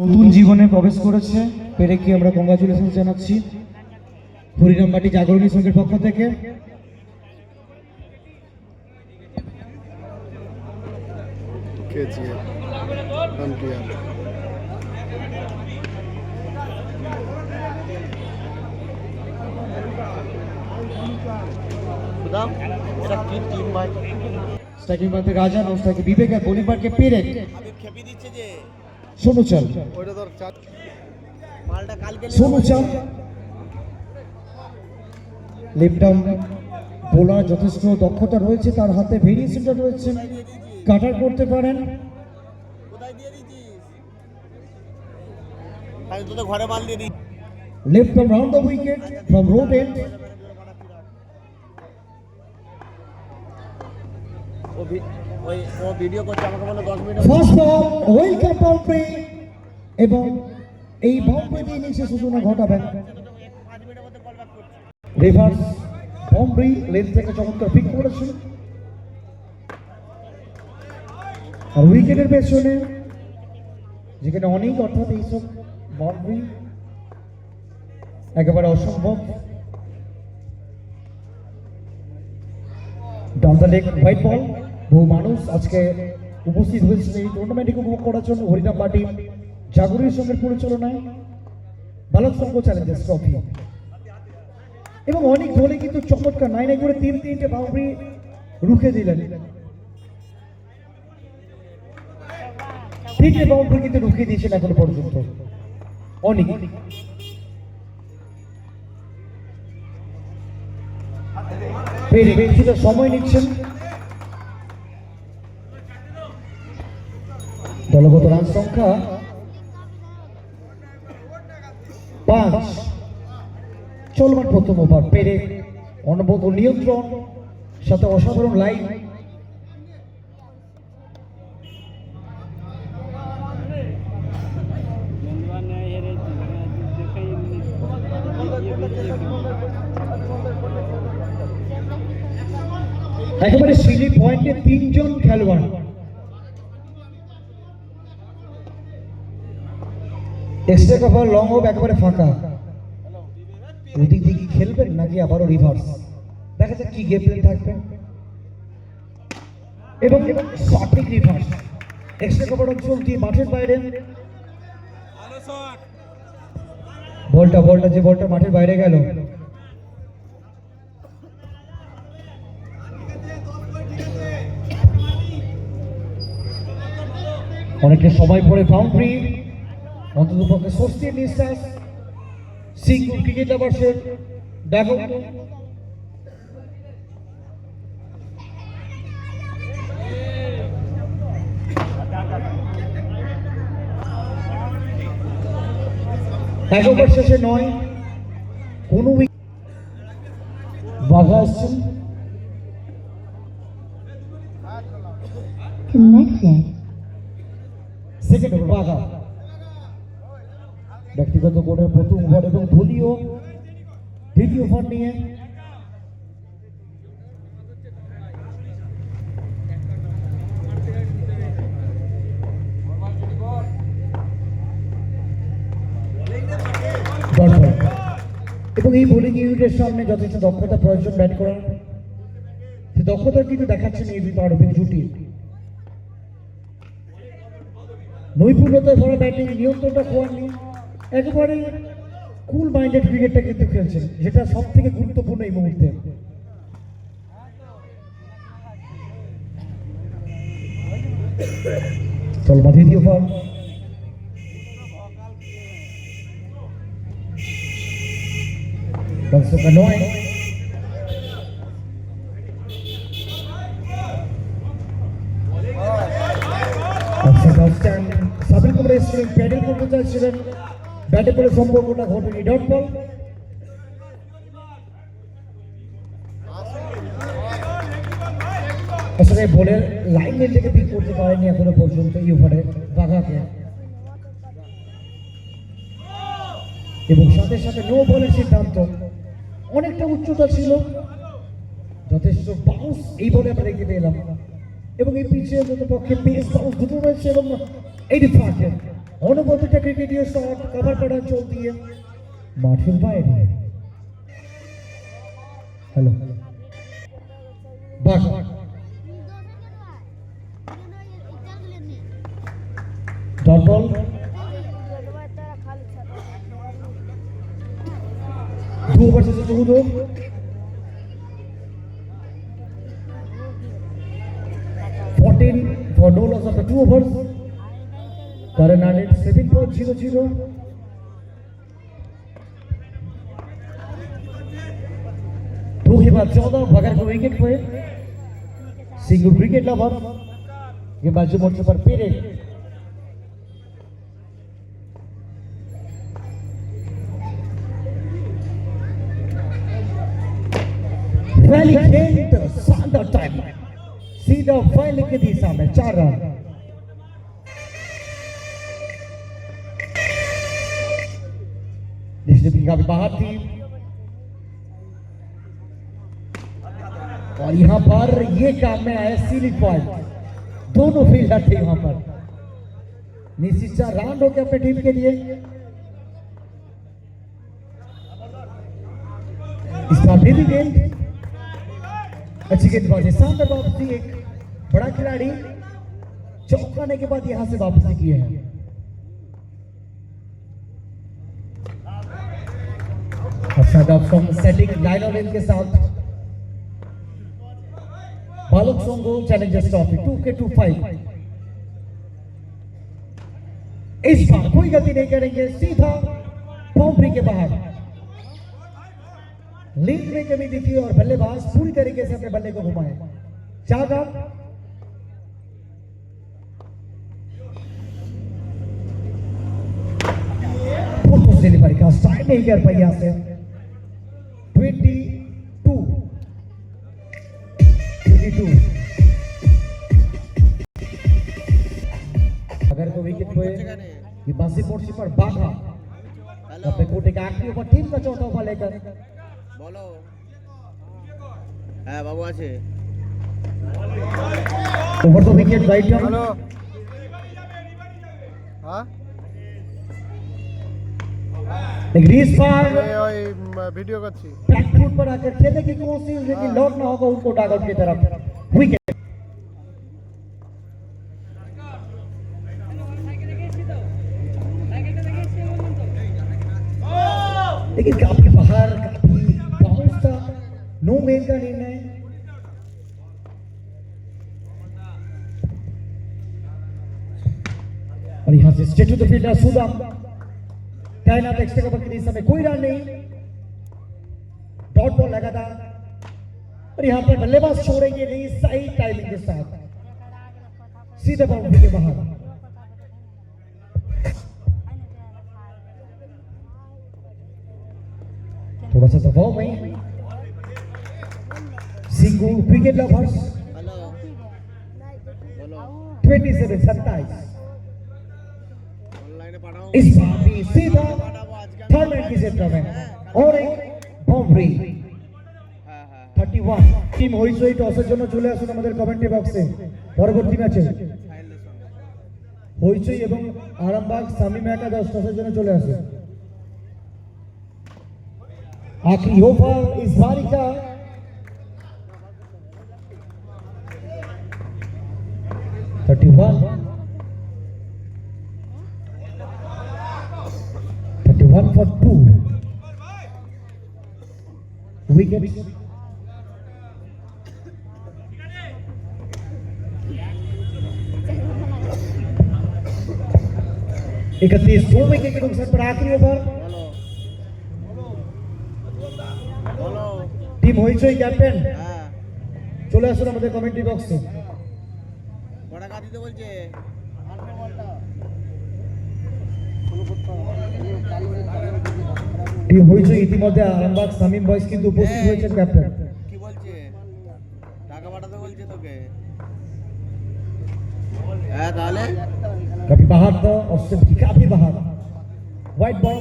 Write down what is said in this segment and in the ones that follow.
নতুন জীবনে প্রবেশ করেছে। পেরেককে আমরা কংগ্রাচুলেশন জানাচ্ছি। হরিরামবাটি জাগরণী সংঘের পক্ষ থেকে। রাজা নন স্ট্রাইকে বিবেক আর বোলিং পার্কে। দিচ্ছে যে সোনু চাল সোনু চাল লেফট বোলার যথেষ্ট দক্ষতা রয়েছে, তার হাতে ভেরিয়েশনটা রয়েছে। কাটার করতে পারেন। Left arm round the wicket from road end video করছে, আমাকে বলে বল এবং এই দিয়ে নিচে সূচনা ঘটাবেন। রিভার্স বাউন্ডারি লেন থেকে চমৎকার পিক করেছেন। আর উইকেটের পেছনে, যেখানে অনেক, অর্থাৎ এইসব বাউন্ডারি একেবারে অসম্ভব। Down the leg wide ball বহু মানুষ আজকে উপস্থিত হয়েছে এই টুর্নামেন্টকে উপভোগ করার জন্য হরিনাম পার্টি জাগরণী সঙ্গের পরিচালনায় বালক সংঘ চ্যালেঞ্জার্স ট্রফি এবং অনেক দলে কিন্তু চমৎকার নাই নাই করে তিন তিনটে বাউন্ডারি রুখে দিলেন। তিনটে বাউন্ডারি কিন্তু রুখে দিয়েছেন এখনও পর্যন্ত। অনেক। সময় নিচ্ছেন। দলগত রান সংখ্যা পাঁচ। চলমান প্রথম ওভার পেরে অনবত নিয়ন্ত্রণ, সাথে অসাধারণ লাইন। একেবারে সিলি পয়েন্টে তিনজন খেলোয়াড়। এক্সট্রা কভার লং অফ একেবারে ফাঁকা। ওদিক দিয়ে কি খেলবেন নাকি আবারও রিভার্স দেখা যাক কি গেম প্ল্যান থাকবে। এবং সঠিক রিভার্স এক্সট্রা কভার অঞ্চল দিয়ে মাঠের বাইরে। বলটা বলটা, যে বলটা মাঠের বাইরে গেল। অনেকটা সময় পরে বাউন্ডারি অন্তত পক্ষে স্বস্তির নিঃশ্বাস। সিঙ্গুর ক্রিকেট এক ওভার শেষে নয়। কোনো বাঘা আসছেন. সেকেন্ড ওভার বাঘা ব্যক্তিগত কোর্টের প্রথম ওভার এবং ধোনিও দ্বিতীয় ওভার নিয়ে। এবং এই বোলিং ইউনিটের সামনে যথেষ্ট দক্ষতা প্রয়োজন ব্যাট করার। সে দক্ষতা কিন্তু দেখাচ্ছেন এই দুই পারবিক জুটি নৈপুণ্যতা ভরা ব্যাটিং নিয়ন্ত্রণটা খোয়াননি একেবারে কুল মাইন্ডেড ক্রিকেটটা কিন্তু খেলছেন, যেটা সব থেকে গুরুত্বপূর্ণ এই মুহূর্তে। চল বাঁধিয়ে দিও ফল। দর্শকরা নয়। ব্যাটে করে সম্পর্কটা ঘটেনি। Dot ball. আসলে বলের লাইন থেকে পিক করতে পারেনি এখনও পর্যন্ত এই ওভারে বাঘাকে। এবং সাথে সাথে নো বলের সিদ্ধান্ত। অনেকটা উচ্চতা ছিল। যথেষ্ট বাউন্স এই বলে আমরা রেখে দিলাম। এবং এই পিচে যত পক্ষে পেস বাউন্স দুটো রয়েছে এবং এইটি ফাঁকে। অনুভূতিটা ক্রিকেটীয় শট কভার করা চলতি মাঠের বাইরে হ্যালো বাস ডট বল দু ওভার শেষে চৌদ্দ fourteen for no loss of the two overs current run rate seven point zero zero दो के बाद चौदह बगैर को विकेट पे। सिंगल विकेट लवर ये बाजू मोर्चे पर पेरे। रैली खेल शानदार टाइम सीधा फ़ाइल की दिशा में, चार रन। डिस्ट्रिक्ट काफ़ी बाहर थी। और यहाँ पर ये काम में आया सीलिंग पॉइंट दोनों फील्डर थे यहाँ पर। निश्चित चार राउंड हो गया अपने टीम के लिए। इस बार भी गेंद अच्छी गेंदबाजी शानदार वापसी एक बड़ा खिलाड़ी चौंकाने के बाद यहाँ से वापसी की है। सेटिंग लाइन ऑफ़ के साथ बालक सोंगो challengers trophy two K two five इस बार कोई गलती नहीं करेंगे, सीधा बाउंड्री के बाहर। लिंक में कमी दिखी और बल्लेबाज पूरी तरीके से अपने बल्ले को घुमाए। फोर्थ डिलीवरी का स्टाइल नहीं कर पाई यहाँ से। अपने कोटे का आखिरी ओवर टीम का चौथा ओवर लेकर বলো হ্যাঁ বাবু আছে over the wicket right hello হ্যাঁ एक रीस पर এই ওই ভিডিও করছি बैक फुट पर आकर खेलने की कोशिश लेकिन लौट ना होगा उनको डागआउट की तरफ विकेट और यहाँ से straight to the fielder Sudam तैनात एक्स्ट्रा की दिशा में कोई रन नहीं। डॉट बॉल लगा था और यहाँ पर बल्लेबाज छोड़ेंगे नहीं, सही टाइमिंग के साथ। सीधे बाउंड्री के बाहर। थोड़ा सा दबाव में। ক্রিকেট লাভার্স টোয়েন্টি সেভেন সাতাইশ इस बार सीधा थर्ड की क्षेत्र में और एक बॉम्बरी থার্টি ওয়ান টিম হইচই টসের জন্য চলে আসুন আমাদের কমেন্ট্রি বক্সে পরবর্তী ম্যাচে হইচই এবং আরামবাগ শামিম একাদশ টসের জন্য চলে আসুন। আখরি হোফা ইস বারিকা 31 31 for 2 wickets इकतीस दो विकेट के नुकसान पर आखिरी ओवर টিম হইচই ক্যাপ্টেন চলে আসুন আমাদের কমেন্ট্রি বক্সে দিতে বলছে। টিম হয়েছে ইতিমধ্যে আরামবাগ সামিম বয়স কিন্তু উপস্থিত হ্যাঁ। হয়েছে ক্যাপ্টেন। কি বলছে? টাকা পাঠাতে বলছে তোকে। হ্যাঁ তাহলে? কাফি বাহার তো অস্ট্রেলিয়া কাফি বাহার। হোয়াইট বল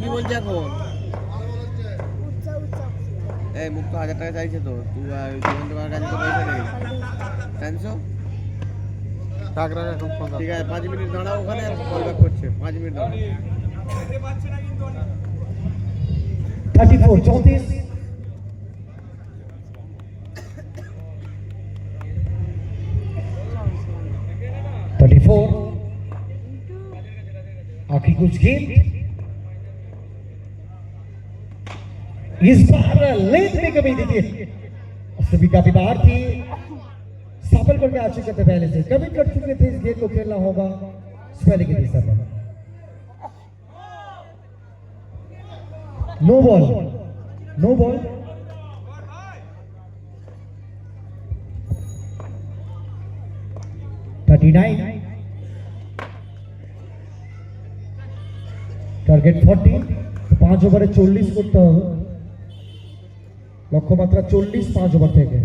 কি বলছে এখন এই মুখ তো হাজার টাকা চাইছে তো। তুই আর জীবন তোমার কাছে পয়সা নেই জানছো? ঠিক আছে পাঁচ মিনিট দাঁড়াও ওখানে কল ব্যাক করছে। পাঁচ মিনিট দাঁড়াও। থার্টি ফোর চৌত্রিশ থার্টি ফোর আখি কুছ इस बार लेंथ में कमी देखिए सभी काफी बाहर थी सफल करके आ चुके थे पहले से कमिट कर चुके थे इस गेंद को खेलना होगा इस पहले के लिए sir no ball no ball thirty nine target forty পাঁচ ওভারে চল্লিশ করতে হবে লক্ষ্যমাত্রা চল্লিশ পাঁচ ওভার থেকে।